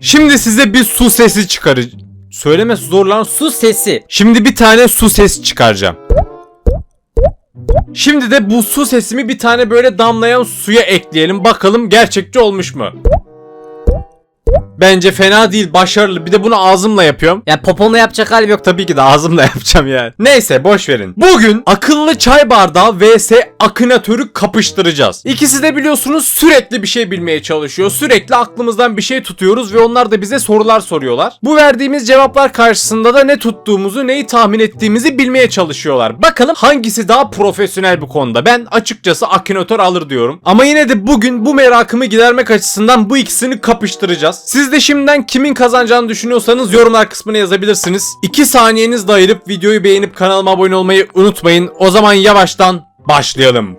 Şimdi size bir su sesi çıkarı... Söylemesi zor lan. Su sesi. Şimdi bir tane su sesi çıkaracağım. Şimdi de bu su sesimi bir tane böyle damlayan suya ekleyelim. Bakalım gerçekçi olmuş mu? Bence fena değil, başarılı. Bir de bunu ağzımla yapıyorum. Ya poponla yapacak halim yok. Tabii ki de ağzımla yapacağım yani. Neyse boş verin. Bugün akıllı çay bardağı vs akınatörü kapıştıracağız. İkisi de biliyorsunuz sürekli bir şey bilmeye çalışıyor. Sürekli aklımızdan bir şey tutuyoruz ve onlar da bize sorular soruyorlar. Bu verdiğimiz cevaplar karşısında da ne tuttuğumuzu, neyi tahmin ettiğimizi bilmeye çalışıyorlar. Bakalım hangisi daha profesyonel bu konuda. Ben açıkçası akınatör alır diyorum. Ama yine de bugün bu merakımı gidermek açısından bu ikisini kapıştıracağız. Siz de şimdiden kimin kazanacağını düşünüyorsanız yorumlar kısmına yazabilirsiniz. 2 saniyeniz de ayırıp videoyu beğenip kanalıma abone olmayı unutmayın. O zaman yavaştan başlayalım.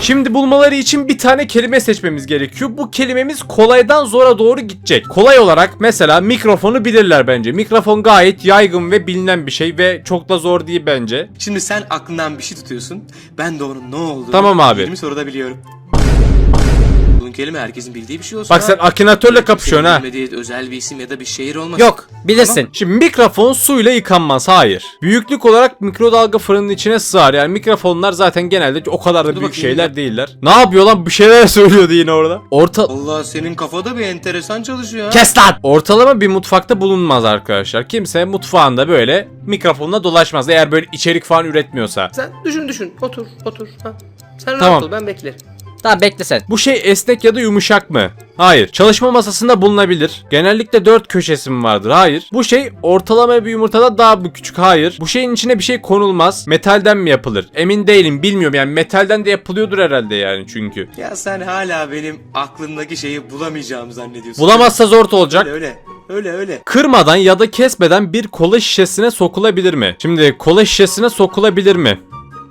Şimdi bulmaları için bir tane kelime seçmemiz gerekiyor. Bu kelimemiz kolaydan zora doğru gidecek. Kolay olarak mesela mikrofonu bilirler bence. Mikrofon gayet yaygın ve bilinen bir şey ve çok da zor değil bence. Şimdi sen aklından bir şey tutuyorsun. Ben de onun ne olduğunu Tamam abi. 20 soruda biliyorum. Bunun kelime herkesin bildiği bir şey olsun. Bak sen abi. akınatörle kapışıyorsun ha. Bilmediği özel bir isim ya da bir şehir olmasın. Yok. Bilirsin. Şimdi mikrofon suyla yıkanmaz. Hayır. Büyüklük olarak mikrodalga fırının içine sığar. Yani mikrofonlar zaten genelde o kadar da Dur büyük bakayım şeyler ya. değiller. Ne yapıyor lan? Bir şeyler söylüyordu yine orada. Orta Allah senin kafada bir enteresan çalışıyor ha. Kes lan. Ortalama bir mutfakta bulunmaz arkadaşlar. Kimse mutfağında böyle mikrofonla dolaşmaz. Eğer böyle içerik falan üretmiyorsa. Sen düşün düşün. Otur otur. Ha. Sen rahat Tamam. ol ben beklerim. Tamam bekle sen. Bu şey esnek ya da yumuşak mı? Hayır. Çalışma masasında bulunabilir. Genellikle dört köşesi mi vardır? Hayır. Bu şey ortalama bir yumurtada daha bu küçük? Hayır. Bu şeyin içine bir şey konulmaz. Metalden mi yapılır? Emin değilim. Bilmiyorum yani metalden de yapılıyordur herhalde yani çünkü. Ya sen hala benim aklımdaki şeyi bulamayacağımı zannediyorsun. Bulamazsa zor olacak. Öyle öyle. Öyle öyle. Kırmadan ya da kesmeden bir kola şişesine sokulabilir mi? Şimdi kola şişesine sokulabilir mi?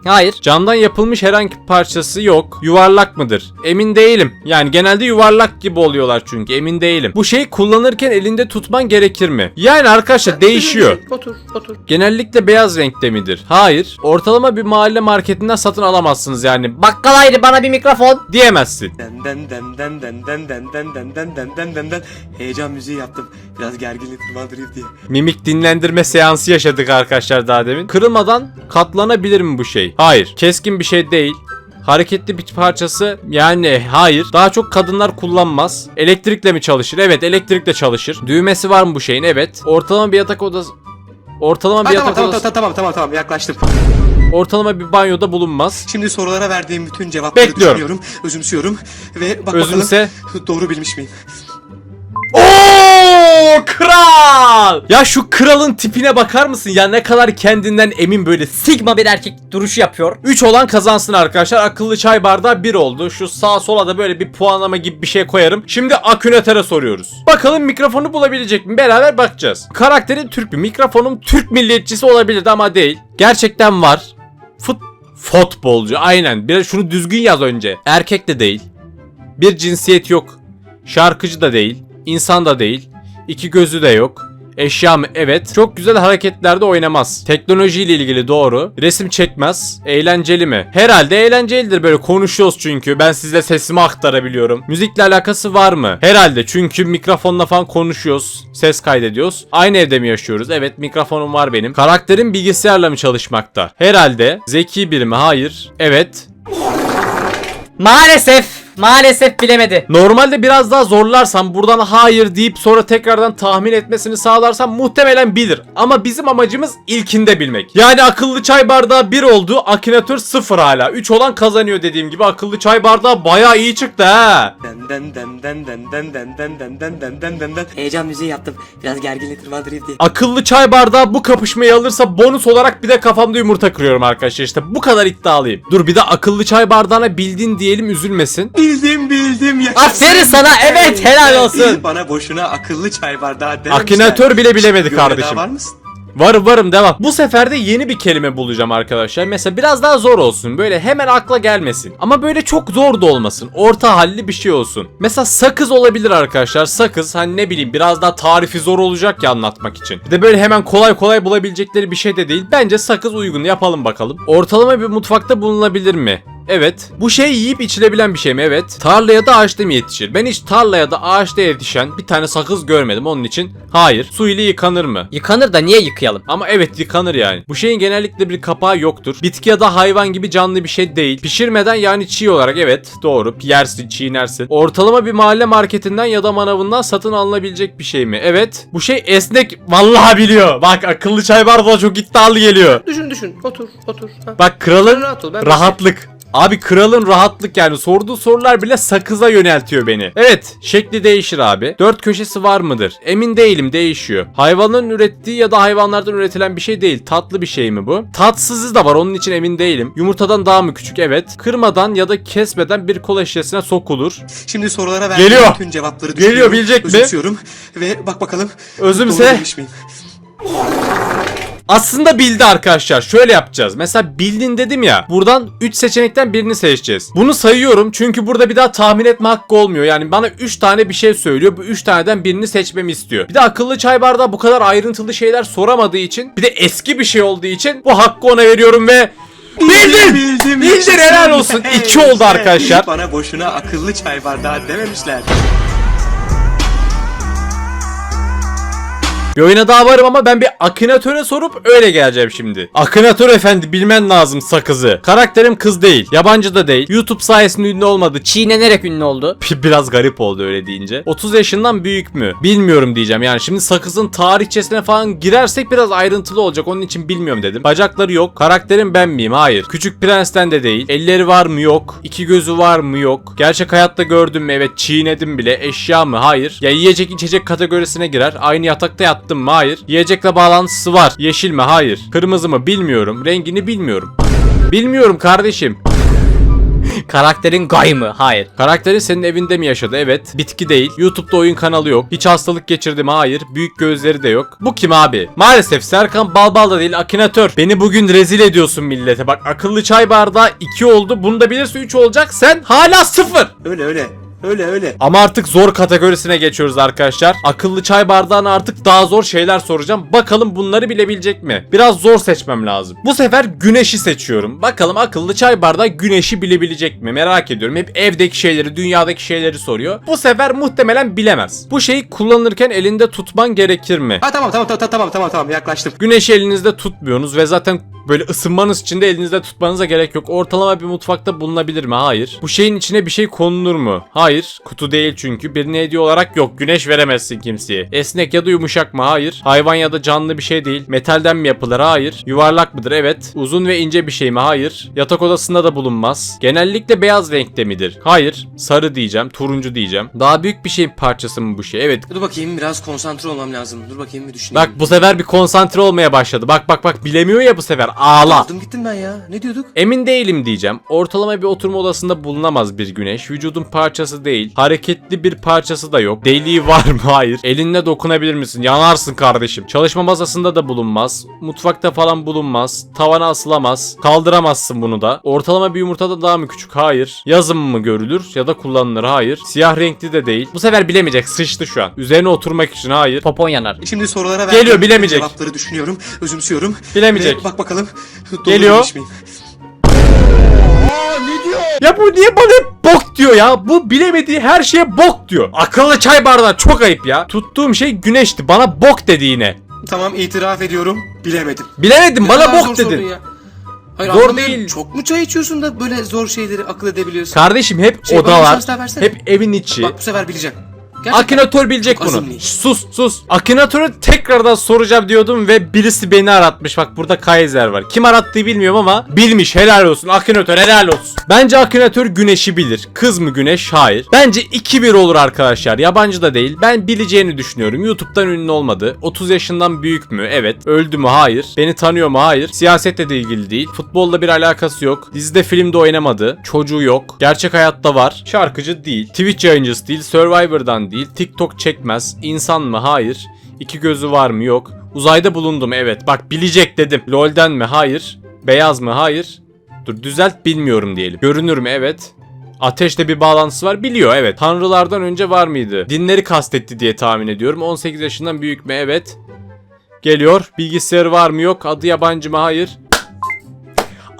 Hayır. Camdan yapılmış herhangi bir parçası yok. Yuvarlak mıdır? Emin değilim. Yani genelde yuvarlak gibi oluyorlar çünkü emin değilim. Bu şeyi kullanırken elinde tutman gerekir mi? Yani arkadaşlar değişiyor. Otur otur. Genellikle beyaz renkte midir? Hayır. Ortalama bir mahalle marketinden satın alamazsınız yani. Bak Bakkal ayrı bana bir mikrofon. diyemezsin. Den den den den den den den den den den den den den den Heyecan müziği yaptım. Biraz gerginlik tırmandırayım diye. Mimik dinlendirme seansı yaşadık arkadaşlar daha demin. Kırılmadan katlanabilir mi bu şey? Hayır. Keskin bir şey değil. Hareketli bir parçası yani hayır. Daha çok kadınlar kullanmaz. Elektrikle mi çalışır? Evet elektrikle çalışır. Düğmesi var mı bu şeyin? Evet. Ortalama bir yatak odası Ortalama bir tamam, yatak tamam, odası tamam tamam tamam tamam yaklaştım. ortalama bir banyoda bulunmaz. Şimdi sorulara verdiğim bütün cevapları Bekliyorum. düşünüyorum, özümsüyorum ve bak Özümse. bakalım doğru bilmiş miyim? Oo kral! Ya şu kralın tipine bakar mısın? Ya ne kadar kendinden emin böyle Sigma bir erkek duruşu yapıyor. 3 olan kazansın arkadaşlar. Akıllı çay bardağı 1 oldu. Şu sağ sola da böyle bir puanlama gibi bir şey koyarım. Şimdi Akünator'a soruyoruz. Bakalım mikrofonu bulabilecek mi? Beraber bakacağız. Karakteri Türk mü? Mikrofonum Türk milliyetçisi olabilirdi ama değil. Gerçekten var. Fut futbolcu aynen. Biraz şunu düzgün yaz önce. Erkek de değil. Bir cinsiyet yok. Şarkıcı da değil. insan da değil. İki gözü de yok. Eşya mı? Evet. Çok güzel hareketlerde oynamaz. Teknolojiyle ilgili doğru. Resim çekmez. Eğlenceli mi? Herhalde eğlencelidir böyle konuşuyoruz çünkü. Ben size sesimi aktarabiliyorum. Müzikle alakası var mı? Herhalde çünkü mikrofonla falan konuşuyoruz. Ses kaydediyoruz. Aynı evde mi yaşıyoruz? Evet mikrofonum var benim. Karakterim bilgisayarla mı çalışmakta? Herhalde. Zeki biri mi? Hayır. Evet. Maalesef. Maalesef bilemedi. Normalde biraz daha zorlarsam buradan hayır deyip sonra tekrardan tahmin etmesini sağlarsam muhtemelen bilir. Ama bizim amacımız ilkinde bilmek. Yani akıllı çay bardağı 1 oldu. Akinatör 0 hala. 3 olan kazanıyor dediğim gibi. Akıllı çay bardağı baya iyi çıktı ha. Heyecan müziği yaptım. Biraz gerginlik tırmandırayım diye. Akıllı çay bardağı bu kapışmayı alırsa bonus olarak bir de kafamda yumurta kırıyorum arkadaşlar. İşte bu kadar iddialıyım. Dur bir de akıllı çay bardağına bildin diyelim üzülmesin. Bildim bildim yaşasın. Aferin sana, evet, helal olsun. Bana boşuna akıllı çay bardağı dememişler. Akinator bile bilemedi Görmeye kardeşim. daha var mısın? Varım varım devam. Bu sefer de yeni bir kelime bulacağım arkadaşlar. Mesela biraz daha zor olsun. Böyle hemen akla gelmesin. Ama böyle çok zor da olmasın. Orta halli bir şey olsun. Mesela sakız olabilir arkadaşlar. Sakız hani ne bileyim biraz daha tarifi zor olacak ya anlatmak için. Bir de böyle hemen kolay kolay bulabilecekleri bir şey de değil. Bence sakız uygun yapalım bakalım. Ortalama bir mutfakta bulunabilir mi? Evet. Bu şey yiyip içilebilen bir şey mi? Evet. Tarlaya da ağaçta mı yetişir? Ben hiç tarlaya da ağaçta yetişen bir tane sakız görmedim. Onun için hayır. Su ile yıkanır mı? Yıkanır da niye yıkayalım? Ama evet yıkanır yani. Bu şeyin genellikle bir kapağı yoktur. Bitki ya da hayvan gibi canlı bir şey değil. Pişirmeden yani çiğ olarak evet doğru. Yersin, çiğnersin. Ortalama bir mahalle marketinden ya da manavından satın alınabilecek bir şey mi? Evet. Bu şey esnek. Vallahi biliyor. Bak akıllı çay bardağı çok iddialı geliyor. Düşün düşün. Otur otur. Ha. Bak kralın Rahat ol, ben rahatlık. Abi kralın rahatlık yani sorduğu sorular bile sakıza yöneltiyor beni. Evet şekli değişir abi. Dört köşesi var mıdır? Emin değilim değişiyor. Hayvanın ürettiği ya da hayvanlardan üretilen bir şey değil. Tatlı bir şey mi bu? Tatsızı da var onun için emin değilim. Yumurtadan daha mı küçük? Evet. Kırmadan ya da kesmeden bir kola şişesine sokulur. Şimdi sorulara verdiğim Geliyor. bütün cevapları Geliyor, düşünüyorum. bilecek mi? Özümsüyorum. Ve bak bakalım. Özümse- doğru demiş miyim? Aslında bildi arkadaşlar. Şöyle yapacağız. Mesela bildin dedim ya. Buradan 3 seçenekten birini seçeceğiz. Bunu sayıyorum çünkü burada bir daha tahmin etme hakkı olmuyor. Yani bana 3 tane bir şey söylüyor. Bu 3 taneden birini seçmemi istiyor. Bir de akıllı çay bardağı bu kadar ayrıntılı şeyler soramadığı için bir de eski bir şey olduğu için bu hakkı ona veriyorum ve Bildin! Bildim. Bildin, helal olsun. İki oldu arkadaşlar. Bana boşuna akıllı çay bardağı dememişler. Bir oyuna daha varım ama ben bir akinatöre sorup öyle geleceğim şimdi. Akınatör efendi bilmen lazım sakızı. Karakterim kız değil. Yabancı da değil. YouTube sayesinde ünlü olmadı. Çiğnenerek ünlü oldu. Biraz garip oldu öyle deyince. 30 yaşından büyük mü? Bilmiyorum diyeceğim. Yani şimdi sakızın tarihçesine falan girersek biraz ayrıntılı olacak. Onun için bilmiyorum dedim. Bacakları yok. Karakterim ben miyim? Hayır. Küçük Prens'ten de değil. Elleri var mı? Yok. İki gözü var mı? Yok. Gerçek hayatta gördüm mü? Evet. Çiğnedim bile. Eşya mı? Hayır. Ya yiyecek içecek kategorisine girer. Aynı yatakta yattım mı? Hayır. Yiyecekle bağlantısı var. Yeşil mi? Hayır. Kırmızı mı? Bilmiyorum. Rengini bilmiyorum. Bilmiyorum kardeşim. Karakterin gay mı? Hayır. Karakteri senin evinde mi yaşadı? Evet. Bitki değil. YouTube'da oyun kanalı yok. Hiç hastalık geçirdi mi? Hayır. Büyük gözleri de yok. Bu kim abi? Maalesef Serkan Balbal da değil Akinator. Beni bugün rezil ediyorsun millete. Bak akıllı çay bardağı 2 oldu. Bunu da bilirse 3 olacak. Sen hala 0. Öyle öyle. Öyle öyle. Ama artık zor kategorisine geçiyoruz arkadaşlar. Akıllı çay bardağına artık daha zor şeyler soracağım. Bakalım bunları bilebilecek mi? Biraz zor seçmem lazım. Bu sefer güneşi seçiyorum. Bakalım akıllı çay bardağı güneşi bilebilecek mi? Merak ediyorum. Hep evdeki şeyleri, dünyadaki şeyleri soruyor. Bu sefer muhtemelen bilemez. Bu şeyi kullanırken elinde tutman gerekir mi? Ha tamam tamam tamam tamam tamam tamam yaklaştım. Güneşi elinizde tutmuyorsunuz ve zaten böyle ısınmanız için de elinizde tutmanıza gerek yok. Ortalama bir mutfakta bulunabilir mi? Hayır. Bu şeyin içine bir şey konulur mu? Hayır. Kutu değil çünkü. Birine hediye olarak yok. Güneş veremezsin kimseye. Esnek ya da yumuşak mı? Hayır. Hayvan ya da canlı bir şey değil. Metalden mi yapılır? Hayır. Yuvarlak mıdır? Evet. Uzun ve ince bir şey mi? Hayır. Yatak odasında da bulunmaz. Genellikle beyaz renkte midir? Hayır. Sarı diyeceğim. Turuncu diyeceğim. Daha büyük bir şeyin parçası mı bu şey? Evet. Dur bakayım biraz konsantre olmam lazım. Dur bakayım bir düşüneyim. Bak bu sefer bir konsantre olmaya başladı. Bak bak bak bilemiyor ya bu sefer. Ağla. Aldım gittim ben ya. Ne diyorduk? Emin değilim diyeceğim. Ortalama bir oturma odasında bulunamaz bir güneş. Vücudun parçası değil. Hareketli bir parçası da yok. Deliği var mı? Hayır. Elinle dokunabilir misin? Yanarsın kardeşim. Çalışma masasında da bulunmaz. Mutfakta falan bulunmaz. Tavana asılamaz. Kaldıramazsın bunu da. Ortalama bir yumurtada daha mı küçük? Hayır. Yazın mı görülür ya da kullanılır? Hayır. Siyah renkli de değil. Bu sefer bilemeyecek. Sıçtı şu an. Üzerine oturmak için hayır. Popon yanar. Şimdi sorulara Geliyor, verdiğim bilemeyecek. Cevapları düşünüyorum. Özümsüyorum. Bilemeyecek. Ve bak bakalım. Geliyor. Ya bu niye bana hep bok diyor ya? Bu bilemediği her şeye bok diyor. Akıllı çay bardağı çok ayıp ya. Tuttuğum şey güneşti. Bana bok dedi yine. Tamam itiraf ediyorum. Bilemedim. Bilemedim Ne bana bok dedin. ya. Hayır, Zor değil. Çok mu çay içiyorsun da böyle zor şeyleri akıl edebiliyorsun? Kardeşim hep Şey, odalar, hep evin içi. Bak bu sefer bileceğim. Gerçekten. Akinator bilecek Çok bunu. azimli. Sus sus. Akinator'u tekrardan soracağım diyordum ve birisi beni aratmış. Bak burada Kaiser var. Kim arattığı bilmiyorum ama bilmiş. Helal olsun. Akinator helal olsun. Bence Akinator güneşi bilir. Kız mı güneş? Hayır. Bence 2-1 olur arkadaşlar. Yabancı da değil. Ben bileceğini düşünüyorum. YouTube'dan ünlü olmadı. 30 yaşından büyük mü? Evet. Öldü mü? Hayır. Beni tanıyor mu? Hayır. Siyasetle de ilgili değil. Futbolla bir alakası yok. Dizide filmde oynamadı. Çocuğu yok. Gerçek hayatta var. Şarkıcı değil. Twitch yayıncısı değil. Survivor'dan değil. TikTok çekmez. İnsan mı? Hayır. İki gözü var mı? Yok. Uzayda bulundum evet. Bak bilecek dedim. LoL'den mi? Hayır. Beyaz mı? Hayır. Dur düzelt bilmiyorum diyelim. Görünür mü? Evet. Ateşle bir bağlantısı var biliyor evet. Tanrılardan önce var mıydı? Dinleri kastetti diye tahmin ediyorum. 18 yaşından büyük mü? Evet. Geliyor. Bilgisayarı var mı? Yok. Adı yabancı mı? Hayır.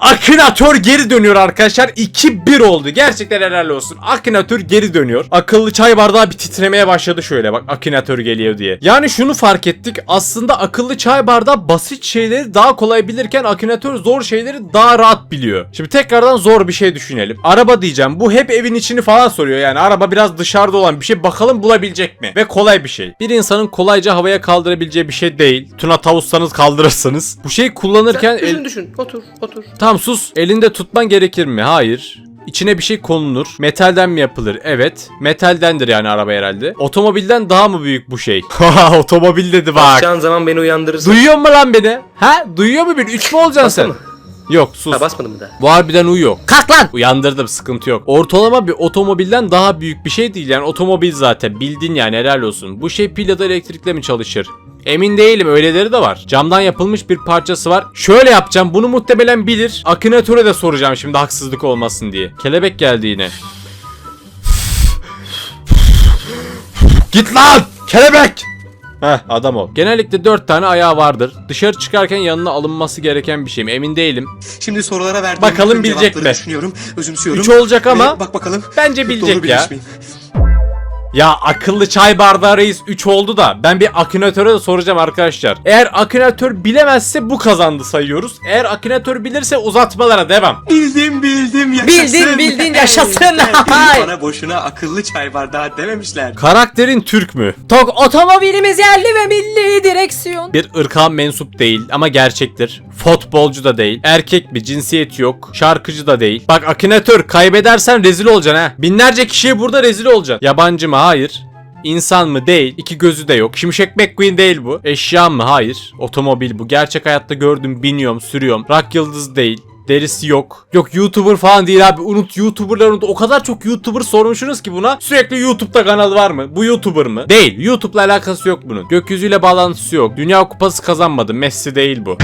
Akınatör geri dönüyor arkadaşlar. 2-1 oldu. Gerçekten helal olsun. Akınatör geri dönüyor. Akıllı çay bardağı bir titremeye başladı şöyle bak. Akınatör geliyor diye. Yani şunu fark ettik. Aslında akıllı çay bardağı basit şeyleri daha kolay bilirken akınatör zor şeyleri daha rahat biliyor. Şimdi tekrardan zor bir şey düşünelim. Araba diyeceğim. Bu hep evin içini falan soruyor. Yani araba biraz dışarıda olan bir şey. Bakalım bulabilecek mi? Ve kolay bir şey. Bir insanın kolayca havaya kaldırabileceği bir şey değil. Tuna tavussanız kaldırırsınız. Bu şeyi kullanırken... el- Düşün düşün. Otur otur. Tamam sus. Elinde tutman gerekir mi? Hayır. İçine bir şey konulur. Metalden mi yapılır? Evet. Metaldendir yani araba herhalde. Otomobilden daha mı büyük bu şey? Haha otomobil dedi bak. Basacağın zaman beni uyandırırsın. Duyuyor mu lan beni? Ha? Duyuyor mu beni? Üç mü olacaksın sen? Yok sus. Ha basmadım mı daha? Bu harbiden uyuyor. Kalk lan. Uyandırdım sıkıntı yok. Ortalama bir otomobilden daha büyük bir şey değil yani otomobil zaten bildin yani helal olsun. Bu şey pil ya da elektrikle mi çalışır? Emin değilim öyleleri de var. Camdan yapılmış bir parçası var. Şöyle yapacağım bunu muhtemelen bilir. Akinatöre de soracağım şimdi haksızlık olmasın diye. Kelebek geldi yine. Git lan! Kelebek! Heh adam ol. Genellikle 4 tane ayağı vardır. Dışarı çıkarken yanına alınması gereken bir şey mi? Emin değilim. Şimdi sorulara verdiğim Bakalım bütün bilecek cevapları mi? düşünüyorum, özümsüyorum. 3 olacak ama Ve bak bakalım. bence bilecek doğru ya. bilmiş miyim? Ya akıllı çay bardağı reis 3 oldu da ben bir akinatöre de soracağım arkadaşlar. Eğer akinatör bilemezse bu kazandı sayıyoruz. Eğer akinatör bilirse uzatmalara devam. Bildim bildim yaşasın. Bildin, bildin, yaşasın. Bana boşuna akıllı çay bardağı dememişler. Karakterin Türk mü? Tok otomobilimiz yerli ve milli direksiyon. Bir ırka mensup değil ama gerçektir. Futbolcu da değil. Erkek bir cinsiyeti yok. Şarkıcı da değil. Bak akinatör kaybedersen rezil olacaksın ha. Binlerce kişiye burada rezil olacaksın. Yabancı mı? Hayır. İnsan mı? Değil. İki gözü de yok. Şimşek McQueen değil bu. Eşya mı? Hayır. Otomobil bu. Gerçek hayatta gördüm, biniyorum, sürüyorum. Rock yıldız değil. Derisi yok. Yok YouTuber falan değil abi. Unut YouTuber'lar unut. O kadar çok YouTuber sormuşsunuz ki buna. Sürekli YouTube'da kanal var mı? Bu YouTuber mı? Değil. YouTube'la alakası yok bunun. Gökyüzüyle bağlantısı yok. Dünya kupası kazanmadı. Messi değil bu.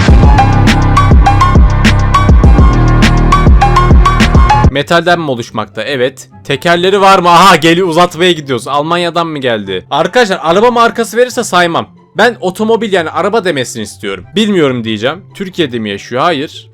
Metalden mi oluşmakta? Evet. Tekerleri var mı? Aha geliyor uzatmaya gidiyoruz. Almanya'dan mı geldi? Arkadaşlar araba markası verirse saymam. Ben otomobil yani araba demesini istiyorum. Bilmiyorum diyeceğim. Türkiye'de mi yaşıyor? Hayır.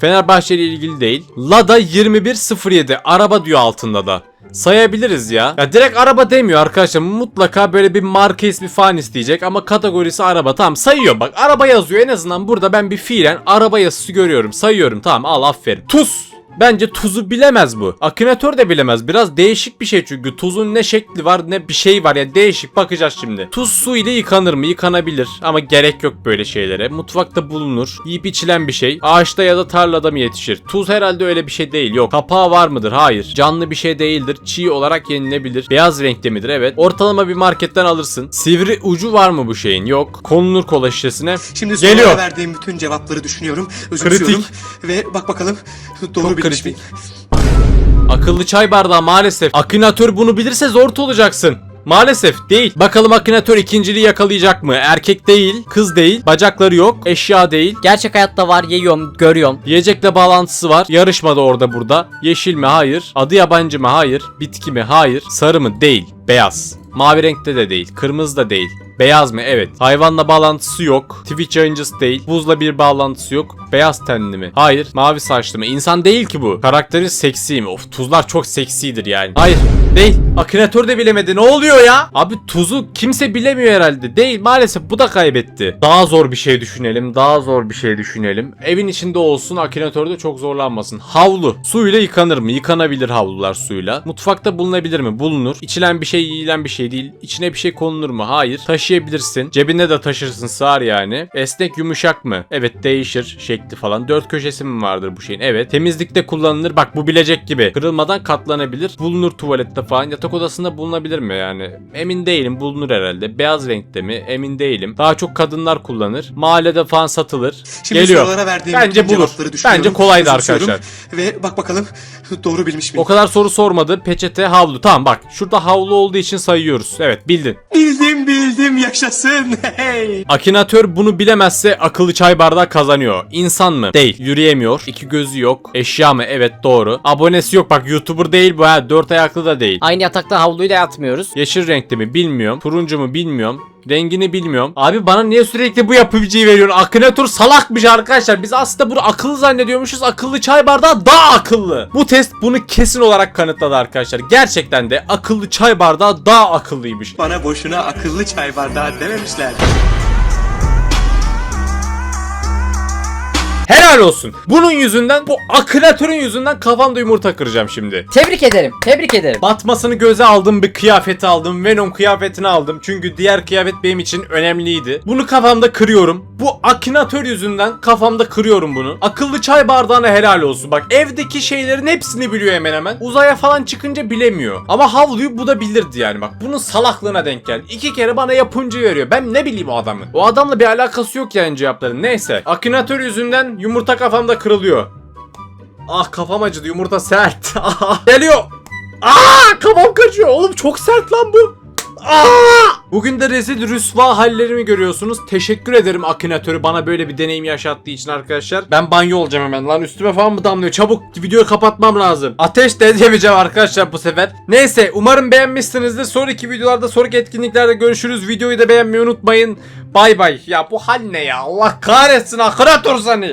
Fenerbahçe ile ilgili değil. Lada 2107 araba diyor altında da. Sayabiliriz ya. Ya direkt araba demiyor arkadaşlar. Mutlaka böyle bir marka ismi falan isteyecek ama kategorisi araba. Tamam sayıyor bak. Araba yazıyor en azından burada ben bir fiilen araba yazısı görüyorum. Sayıyorum tamam al aferin. Tuz. Bence tuzu bilemez bu. Akınatör de bilemez. Biraz değişik bir şey çünkü tuzun ne şekli var ne bir şey var ya değişik bakacağız şimdi. Tuz su ile yıkanır mı? Yıkanabilir ama gerek yok böyle şeylere. Mutfakta bulunur. Yiyip içilen bir şey. Ağaçta ya da tarlada mı yetişir? Tuz herhalde öyle bir şey değil. Yok. Kapağı var mıdır? Hayır. Canlı bir şey değildir. Çiğ olarak yenilebilir. Beyaz renkte midir? Evet. Ortalama bir marketten alırsın. Sivri ucu var mı bu şeyin? Yok. Konulur kola şişesine. Şimdi Geliyor. verdiğim bütün cevapları düşünüyorum, özümsüyorum. Ve bak bakalım doğru Çok kritik. Akıllı çay bardağı maalesef. Akınatör bunu bilirse zor olacaksın. Maalesef değil. Bakalım akınatör ikinciliği yakalayacak mı? Erkek değil, kız değil, bacakları yok, eşya değil. Gerçek hayatta var yiyorum görüyorum. Yiyecekle bağlantısı var. Yarışmada orada burada. Yeşil mi? Hayır. Adı yabancı mı? Hayır. Bitki mi? Hayır. Sarı mı? Değil. Beyaz. Mavi renkte de değil. Kırmızı da değil. Beyaz mı? Evet. Hayvanla bağlantısı yok. Twitch yayıncısı değil. Buzla bir bağlantısı yok. Beyaz tenli mi? Hayır. Mavi saçlı mı? İnsan değil ki bu. Karakteri seksi mi? Of tuzlar çok seksidir yani. Hayır. Değil. Akınatör de bilemedi. Ne oluyor ya? Abi tuzu kimse bilemiyor herhalde. Değil. Maalesef bu da kaybetti. Daha zor bir şey düşünelim. Daha zor bir şey düşünelim. Evin içinde olsun. Akınatörde çok zorlanmasın. Havlu. Suyla yıkanır mı? Yıkanabilir havlular suyla. Mutfakta bulunabilir mi? Bulunur. İçilen bir şey yiyilen bir şey değil. İçine bir şey konulur mu? Hayır. Taşıyabilirsin. Cebinde de taşırsın. Sığar yani. Esnek yumuşak mı? Evet değişir. Şekli falan. Dört köşesi mi vardır bu şeyin? Evet. Temizlikte kullanılır. Bak bu bilecek gibi. Kırılmadan katlanabilir. Bulunur tuvalette falan. Yatak odasında bulunabilir mi yani? Emin değilim. Bulunur herhalde. Beyaz renkte mi? Emin değilim. Daha çok kadınlar kullanır. Mahallede falan satılır. Şimdi Geliyor. sorulara verdiğim Bence bütün bulur. cevapları düşünüyorum, Bence kolaydı özümsüyorum. arkadaşlar. Ve bak bakalım doğru bilmiş miyim? O kadar soru sormadı. Peçete, havlu. Tamam bak. Şurada havlu olduğu için sayıyoruz. Evet bildin. Bildim bildim yaşasın. Hey. Akinatör bunu bilemezse akıllı çay bardağı kazanıyor. İnsan mı? Değil. Yürüyemiyor. İki gözü yok. Eşya mı? Evet doğru. Abonesi yok. Bak YouTuber değil bu ha. Dört ayaklı da değil. Aynı yatakta havluyla yatmıyoruz. Yeşil renkte mi? Bilmiyorum. Turuncu mu? Bilmiyorum. Rengini bilmiyorum. Abi bana niye sürekli bu yapıcıyı veriyorsun? Akinator salakmış arkadaşlar. Biz aslında bunu akıllı zannediyormuşuz. Akıllı çay bardağı daha akıllı. Bu test bunu kesin olarak kanıtladı arkadaşlar. Gerçekten de akıllı çay bardağı daha akıllıymış. Bana boşuna akıllı çay bardağı dememişler. Helal olsun. Bunun yüzünden bu akınatörün yüzünden kafamda yumurta kıracağım şimdi. Tebrik ederim. Tebrik ederim. Batmasını göze aldım bir kıyafeti aldım. Venom kıyafetini aldım. Çünkü diğer kıyafet benim için önemliydi. Bunu kafamda kırıyorum. Bu akınatör yüzünden kafamda kırıyorum bunu. Akıllı çay bardağına helal olsun. Bak evdeki şeylerin hepsini biliyor hemen hemen. Uzaya falan çıkınca bilemiyor. Ama havluyu bu da bilirdi yani bak. Bunun salaklığına denk geldi. İki kere bana yapınca veriyor. Ben ne bileyim o adamı. O adamla bir alakası yok yani cevapların. Neyse. Akınatör yüzünden yumurta kafamda kırılıyor. Ah kafam acıdı yumurta sert. Geliyor. Aa kafam kaçıyor. Oğlum çok sert lan bu. Aa! Bugün de rezil rüsva hallerimi görüyorsunuz. Teşekkür ederim Akinatöre bana böyle bir deneyim yaşattığı için arkadaşlar. Ben banyo olacağım hemen lan üstüme falan mı damlıyor? Çabuk videoyu kapatmam lazım. Ateş de edemeyeceğim arkadaşlar bu sefer. Neyse umarım beğenmişsinizdir. Sonraki videolarda sonraki etkinliklerde görüşürüz. Videoyu da beğenmeyi unutmayın. Bay bay. Ya bu hal ne ya? Allah kahretsin Akinator seni.